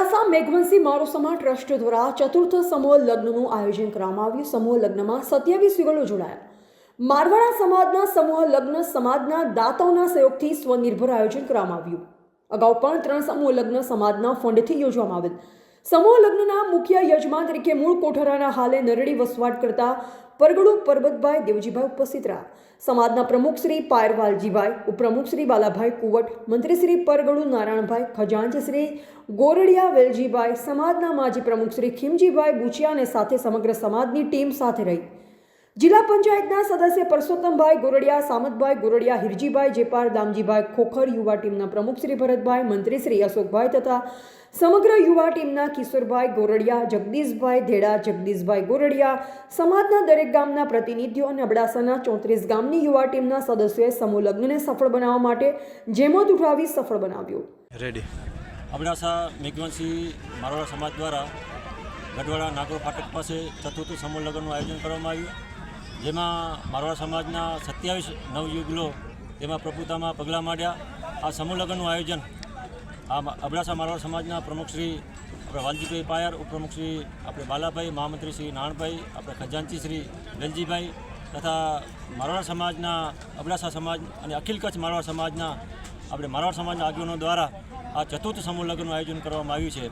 Abdasa મેઘવંશી મારુસમા trust દ્વારા ચતુર્થ સમૂહ લગ્નનું આયોજન કરવામાં આવ્યું. સમૂહ લગ્નમાં સત્યાવીસ યુગલો જોડાયા. મારવાડા સમાજના સમૂહ લગ્ન સમાજના દાતાઓના સહયોગથી સ્વનિર્ભર આયોજન કરવામાં આવ્યું. અગાઉ પણ ત્રણ સમૂહ લગ્ન સમાજના ફંડથી યોજવામાં આવેલ. સમૂહ લગ્નના મુખ્ય યજમાન તરીકે મૂળ કોઠારાના હાલે નરડી વસવાટ કરતા પરગડુ પરબતભાઈ દેવજીભાઈ ઉપસ્થિત રહ્યા. સમાજના પ્રમુખ શ્રી પાયરવાલજીભાઈ, ઉપપ્રમુખ શ્રી બાલાભાઈ કુવટ, મંત્રી શ્રી પરગડુ નારાયણભાઈ ખજાંચ શ્રી ગોરડિયા વેલજીભાઈ, સમાજના માજી પ્રમુખ શ્રી ખીમજીભાઈ બુચિયા અને સાથે સમગ્ર સમાજની ટીમ સાથે રહી. જિલ્લા પંચાયતના સદસ્ય પરસોત્તમભાઈ ગોરડિયા, સામતભાઈ ગોરડિયા, હિરજીભાઈ જેપાર, દામજીભાઈ ખોખર યુવા ટીમના પ્રમુખ શ્રી ભરતભાઈ, મંત્રી શ્રી અશોકભાઈ તથા સમગ્ર યુવા ટીમના કિશોરભાઈ ગોરડિયા, જગદીશભાઈ ધેડા, જગદીશભાઈ ગોરડિયા સમાજના દરેક ગામના પ્રતિનિધિઓ અને અબડાસાના ચોત્રીસ ગામની યુવા ટીમના સદસ્યોએ સમૂહ લગ્નને સફળ બનાવવા માટે જેમત ઉઠાવી સફળ બનાવ્યું. રેડી અબડાસા મેઘવંશી મારવાડા સમાજ દ્વારા ગઢવાડા નાગોર ફાટક પાસે ચતુર્થ સમૂહ લગ્નનું આયોજન કરવામાં આવ્યું. જેમાં મારવાડા સમાજના સત્યાવીસ નવયુગલો તેમાં પ્રભુતામાં પગલાં માંડ્યા. આ સમૂહ લગ્નનું આયોજન આ અબડાસા મારવાડ સમાજના પ્રમુખ શ્રી આપણે વાલજીભાઈ પાયર ઉપપ્રમુખ શ્રી આપણે બાલાભાઈ, મહામંત્રી શ્રી નાણભાઈ, આપણે ખજાનચી શ્રી વેલજીભાઈ તથા મારવાડ સમાજના અબડાસા સમાજ અને અખિલ કચ્છ મારવાડ સમાજના આપણે મારવાડ સમાજના આગેવાનો દ્વારા આ ચતુર્થ સમૂહ લગ્નનું આયોજન કરવામાં આવ્યું છે.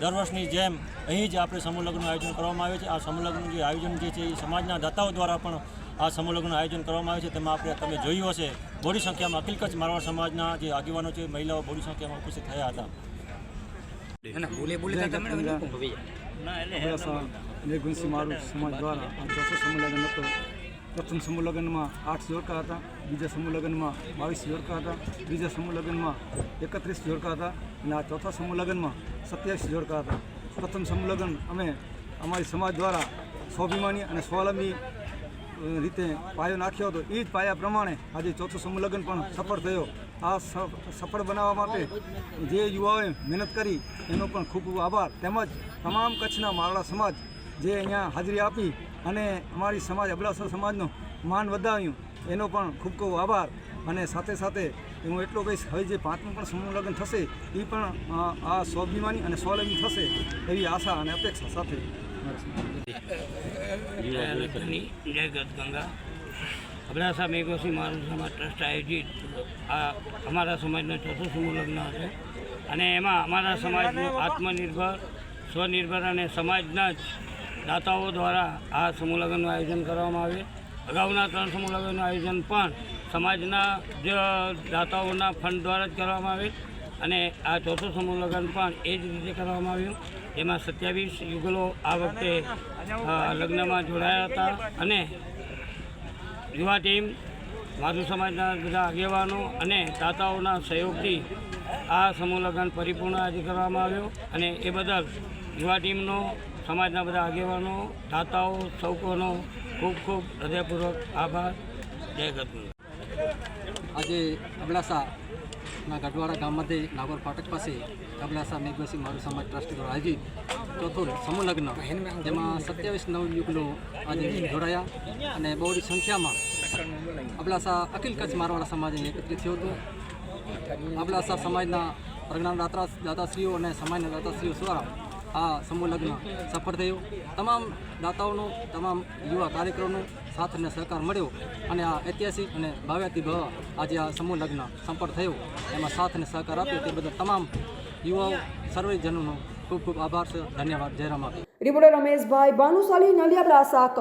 દર વર્ષની જેમ અહીં જ આપણે સમૂહ લગ્નનું આયોજન કરવામાં આવે છે. આ સમૂહ લગ્નનું જે આયોજન જે છે એ સમાજના દાતાઓ દ્વારા પણ આ સમૂહલગ્નનું આયોજન કરવામાં આવે છે. તેમાં આપણે તમે જોયું હશે બોડી સંખ્યામાં અખિલ કચ્છ મારવાડ સમાજના જે આગેવાનો છે મહિલાઓ બોડી સંખ્યામાં ઉપસ્થિત થયા હતા. મેઘવંશી મારું સમાજ દ્વારા આ ચોથો સમૂહ લગ્ન હતો. પ્રથમ સમૂહ લગ્નમાં આઠ જોડકા હતા, બીજા સમૂહ લગ્નમાં બાવીસ જોડકા હતા, ત્રીજા સમૂહ લગ્નમાં એકત્રીસ જોડકા હતા અને આ ચોથા સમૂહ લગ્નમાં સત્યાવીસ જોડકા હતા. પ્રથમ સમૂહ લગ્ન અમે અમારી સમાજ દ્વારા સ્વાભિમાની અને સ્વાવલંબી રીતે પાયો નાખ્યો હતો. એ જ પાયા પ્રમાણે આજે ચોથો સમૂહ લગ્ન પણ સફળ થયો. આ સફળ બનાવવા માટે જે યુવાઓએ મહેનત કરી, એનો પણ ખૂબ ખૂબ આભાર. તેમજ તમામ કચ્છના મારડા સમાજ જે અહીંયા હાજરી આપી અને અમારી સમાજ, અબડાસા સમાજનું માન વધાવ્યું એનો પણ ખૂબ ખૂબ આભાર. અને સાથે સાથે હું એટલો કહીશ, હવે જે પાંચમું પણ સમૂહ લગ્ન થશે એ પણ આ સ્વાભિમાની અને સ્વાવલંબી થશે એવી આશા અને અપેક્ષા સાથે. જય ગંગા અબડાસા મેઘોસી મારું સમાજ ટ્રસ્ટ આયોજિત, આ અમારા સમાજનો ચોથો સમૂહ લગ્ન હશે. અને એમાં અમારા સમાજનું આત્મનિર્ભર, સ્વનિર્ભર અને સમાજના જ દાતાઓ દ્વારા આ સમૂહ લગ્નનું આયોજન કરવામાં આવે અગાઉના ત્રણ સમૂહ લગ્નનું આયોજન પણ સમાજના જ દાતાઓના ફંડ દ્વારા જ કરવામાં આવે અને આ ચોથો સમૂહ લગ્ન પણ એ જ રીતે કરવામાં આવ્યું. એમાં સત્યાવીસ યુગલો આ વખતે લગ્નમાં જોડાયા હતા અને યુવા ટીમ માધુ સમાજના બધા આગેવાનો અને દાતાઓના સહયોગથી આ સમૂહ પરિપૂર્ણ આજે કરવામાં આવ્યો અને એ બદલ યુવા ટીમનો સમાજના બધા આગેવાનો, દાતાઓ, સૌકોનો ખૂબ ખૂબ હૃદયપૂર્વક આભાર. જય ગતગંગા આજે અબડાસાના ગઢવાડા ગામમાંથી નાગોર ફાટક પાસે અબડાસા મેઘવસી મારું સમાજ ટ્રસ્ટ દ્વારા આયોજિત ચોથો સમૂહ જેમાં સત્યાવીસ નવ યુગલો આજે જોડાયા અને બહોળી સંખ્યામાં અબડાસા અખિલ કચ્છ મારવાડા સમાજને એકત્રિત થયું હતું. અબડાસા સમાજના પ્રજ્ઞાન દાતા દાતાશ્રીઓ અને સમાજના દાતાશ્રીઓ દ્વારા આ સમૂહ લગ્ન સફળ થયું. તમામ દાતાઓનું, તમામ યુવા કાર્યક્રમનો સાથ અને સહકાર મળ્યો અને આ ઐતિહાસિક અને ભાવ્યાતિ ભાવ આજે આ સમૂહ લગ્ન સંપન્ન થયું. એમાં સાથ અને સહકાર આપ્યો તે બદલ તમામ યુવાઓ, સર્વેજનોનો ખૂબ ખૂબ આભાર છે. ધન્યવાદ. જય રામ આપી રિપોર્ટર રમેશભાઈ ભાનુશાલી નલિયા અબડાસા કચ્છ.